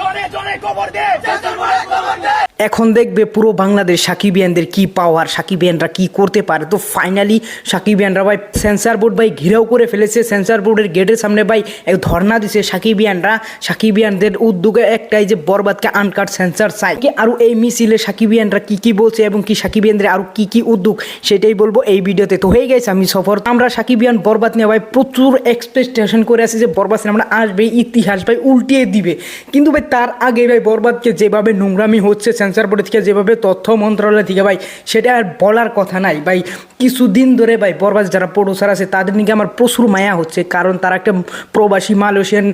জনে জনে কবর দে। এখন দেখবে পুরো বাংলাদেশ সাকিবিয়ানদের কি পাওয়ার সাকিবিয়ানরা কি করতে পারে? তো ফাইনালি সাকিবিয়ানরা ভাই সেন্সার বোর্ড ভাই ঘিরেও করে ফেলেছে। সেন্সার বোর্ডের গেটের সামনে ভাই এক ধর্ণা দিছে সাকিবিয়ানরা। সাকিবিয়ানদের উদ্যোগে একটাই যে বরবাদকে আনকাট সেন্সার চাই আরও এই মিছিলে সাকিবিয়ানরা কি কি বলছে এবং কি সাকিবিয়ানদের আরও কি কি উদ্যোগ, সেটাই বলব এই ভিডিওতে। তো হয়ে গেছে আমি সফর। আমরা সাকিবিয়ান বরবাদ নিয়ে ভাই প্রচুর এক্সপেকটেশন করে আছি যে বরবাদ সিনেমাটা আসবে, ইতিহাস ভাই উল্টিয়ে দিবে। কিন্তু ভাই তার আগে ভাই বরবাদকে যেভাবে নোংরামি হচ্ছে সেন্সার বোর্ড থেকে যেভাবে তথ্য মন্ত্রণালয় থেকে ভাই, সেটা আর বলার কথা নাই। ভাই, কিছুদিন ধরে ভাই বরবাদ যারা প্রডিউসার আছে, তাদের নিকে আমার প্রচুর মায়া হচ্ছে। কারণ তারা একটা প্রবাসী মালয়েশিয়ান,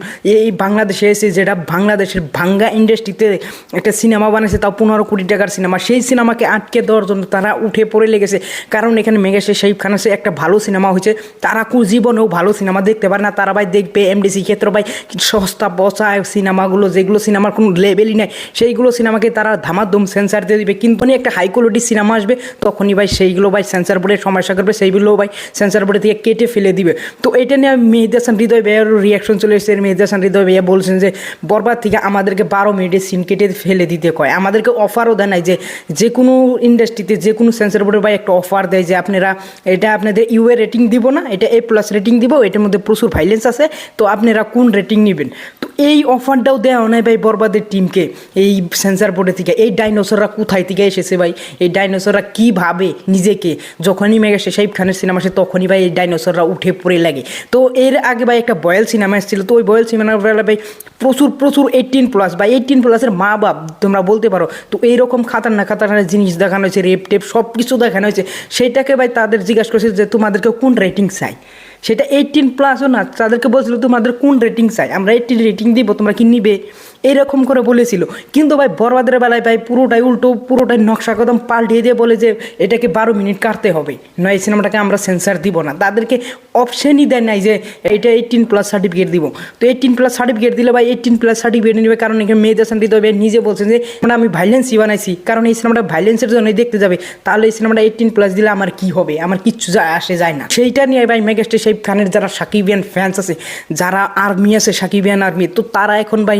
এই বাংলাদেশে এসে যেটা বাংলাদেশের ভাঙ্গা ইন্ডাস্ট্রিতে একটা সিনেমা বানিয়েছে তাও পনেরো কোটি টাকার সিনেমা সেই সিনেমাকে আটকে দেওয়ার জন্য তারা উঠে পড়ে লেগেছে। কারণ এখানে মেঘেশে শাহিব খান আছে, একটা ভালো সিনেমা হয়েছে। তারা কু জীবনেও ভালো সিনেমা দেখতে পারে না। তারা ভাই দেখবে এমডিসি ক্ষেত্রে ভাই, সস্তা বসা সিনেমাগুলো যেগুলো সিনেমার কোনো লেভেলই নাই, সেইগুলো সিনেমাকে তারা ধামাধুম সেন্সার দিয়ে দিবে। কিন্তু একটা হাই কোয়ালিটির সিনেমা আসবে, তখনই ভাই সেইগুলো ভাই সেন্সার বোর্ডের সমস্যা করবে সেইগুলো ভাই সেন্সার বোর্ডে থেকে কেটে ফেলে দিবে। তো এটা নিয়ে মেহেদি হাসান, হৃদয় ভাইয়ের রিয়াকশন চলে এসেছে। মেহেদি হাসান, হৃদয় ভাইয়া বলছেন যে, বরবাদ থেকে আমাদেরকে বারো মিনিটের সিন কেটে ফেলে দিতে কয়। আমাদেরকে অফারও দেয় নাই যে যে কোনো ইন্ডাস্ট্রিতে যে কোনো সেন্সার বোর্ডে ভাই একটা অফার দেয় যে, আপনারা, এটা আপনাদের ইউএ রেটিং দিব না, এটা এ প্লাস রেটিং দিব, এটার মধ্যে প্রচুর ভাইলেন্স আছে, তো আপনারা কোন রেটিং নেবেন? এই অফারটাও দেওয়া নাই ভাই বরবাদের টিমকে এই সেন্সার বোর্ডে থেকে, এই ডাইনোসররা কোথায় থেকে এসেছে ভাই? এই ডাইনোসররা কী ভাবে নিজেকে? যখনই মেঘেছে শাহিব খানের সিনেমা আসে, তখনই ভাই এই ডাইনোসররা উঠে পড়ে লাগে। তো এর আগে ভাই একটা বয়েল সিনেমা এসেছিল তো ওই বয়েল সিনেমার বেলা ভাই প্রচুর প্রচুর এইটিন প্লাস বা এইটিন প্লাসের মা বাপ তোমরা বলতে পারো, তো এইরকম খাতারনাক খাতারনাক জিনিস দেখানো হয়েছে, রেপ টেপ সব কিছু দেখানো হয়েছে। সেইটাকে ভাই তাদের জিজ্ঞাসা করছে যে, তোমাদেরকে কোন রেটিং চাই? সেটা এইটিন প্লাসও না, তাদেরকে বলছিল তোমাদের কোন রেটিং চাই? আমরা এইটিন রেটিং দিব, তোমরা কি নিবে? এরকম করে বলেছিল। কিন্তু ভাই, বরবাদের বেলায় ভাই, পুরোটাই উল্টো, পুরোটাই নকশা কদম পাল্টিয়ে দিয়ে বলে যে, এটাকে বারো মিনিট কাটতে হবে। নয়, এই সিনেমাটাকে আমরা সেন্সার দিব না। তাদেরকে অপশনই দেয় নাই যে এটা এইটিন প্লাস সার্টিফিকেট দিব। তো এইটিন প্লাস সার্টিফিকেট দিলে ভাই এইটিন প্লাস সার্টিফিকেট নেবে কারণ এখানে মেয়েদের শান্তি দেবে নিজে বলছেন যে মানে আমি ভাইলেন্সই বানাইছি। কারণ এই সিনেমাটা ভাইলেন্সের জন্যই দেখতে যাবে। তাহলে এই সিনেমাটা এইটিন প্লাস দিলে আমার কি হবে? আমার কিচ্ছু যায় আসে যায় না। সেইটা নিয়ে ভাই মেগাস্টার শাহিব খানের যারা সাকিবিয়ান ফ্যান্স আছে, যারা আর্মি আছে, সাকিবিয়ান আর্মি তো তারা এখন ভাই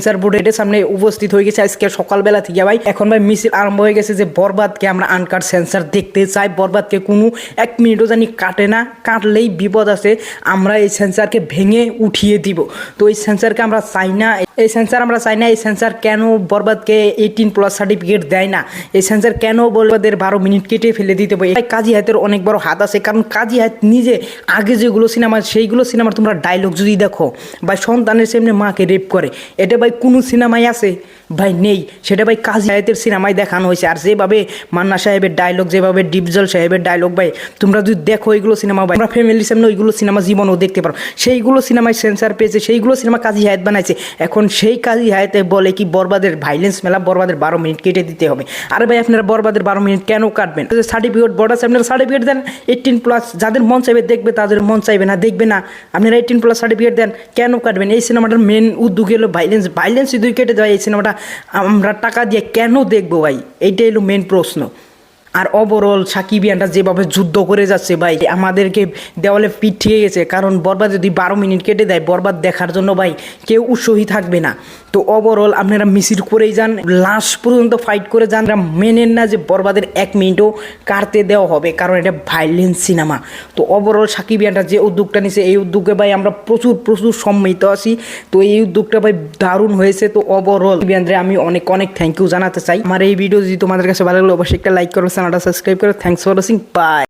সেন্সার বোর্ডের সামনে উপস্থিত হয়ে গেছে। আজকে সকালবেলা থেকে ভাই, এখন ভাই মিছিল আরম্ভ হয়ে গেছে যে বরবাদকে আমরা আনকাট সেন্সার দেখতে চাই। বরবাদকে কোনো এক মিনিটও জানি কাটে না, কাটলেই বিপদ আছে। আমরা এই সেন্সারকে ভেঙে উঠিয়ে দিব। তো এই সেন্সারকে আমরা চাই না। এই সেন্সার আমরা চাই না, এই সেন্সার কেন বরবাদকে এইটিন প্লাস সার্টিফিকেট দেয় না? এই সেন্সার কেন বরবাদের বারো মিনিট কেটে ফেলে দিতে পারে কাজী হাতের অনেক বড় হাত আছে। কারণ কাজী হাত নিজে, আগে যেগুলো সিনেমা সেইগুলো সিনেমার তোমরা ডায়লগ যদি দেখো বা সন্তানের সামনে মাকে রেপ করে। এটা ভাই কোনো সিনেমায় আছে? ভাই, নেই। সেটা ভাই কাজী হায়াতের সিনেমায় দেখানো হয়েছে। আর যেভাবে মান্না সাহেবের ডায়লগ যেভাবে ডিপজল সাহেবের ডায়লগ ভাই, তোমরা যদি দেখো ওইগুলো সিনেমা, ভাই আমরা ফ্যামিলির সামনে ওইগুলো সিনেমা জীবনও দেখতে পারো। সেইগুলো সিনেমায় সেন্সার পেয়েছে, সেইগুলো সিনেমা কাজী হায়াত বানাইছে। এখন সেই কাজী হায়াতে বলে কি, বরবাদের ভাইলেন্স মেলা, বরবাদের বারো মিনিট কেটে দিতে হবে। আরে ভাই, আপনারা বরবাদের বারো মিনিট কেন কাটবেন? সার্টিফিকেট বর্ড আছে, আপনারা সার্টিফিকেট দেন। এইটিন প্লাস যাদের মন চাইবে দেখবে, তাদের মন চাইবে না, দেখবে না। আপনারা এইটিন প্লাস সার্টিফিকেট দেন, কেন কাটবেন? এই সিনেমাটার মেন উদ্যোগ হলো ভাইলেন্স ভাইলেন্স যদি কেটে দেওয়া এই সিনেমাটা আমরা টাকা দিয়ে কেন দেখব ভাই? এইটাই হলো মেন প্রশ্ন। আর ওভারঅল সাকিবিয়ানরা যেভাবে যুদ্ধ করে যাচ্ছে ভাই, আমাদেরকে দেওয়ালে পিঠিয়ে গেছে। কারণ বরবাদ যদি বারো মিনিট কেটে দেয়, বরবাদ দেখার জন্য ভাই কেউ উৎসাহী থাকবে না। তো ওভারঅল আপনারা মিছিল করেই যান লাস্ট পর্যন্ত ফাইট করে যান। মেনেন না যে বরবাদের এক মিনিটও কাটতে দেওয়া হবে, কারণ এটা ভাইলেন্স সিনেমা তো ওভারঅল সাকিবিয়ানরা যে উদ্যোগটা নিছে, এই উদ্যোগে ভাই আমরা প্রচুর প্রচুর সম্মিলিত আছি। তো এই উদ্যোগটা ভাই দারুণ হয়েছে। তো ওভারঅল সাকিবিয়ানদের আমি অনেক অনেক থ্যাংক ইউ জানাতে চাই। আমার এই ভিডিও যদি তোমাদের কাছে ভালো লাগল অবশ্যই একটা লাইক করো চ্যানেলটা সাবস্ক্রাইব করে থ্যাংকস ফর ওয়াচিং বাই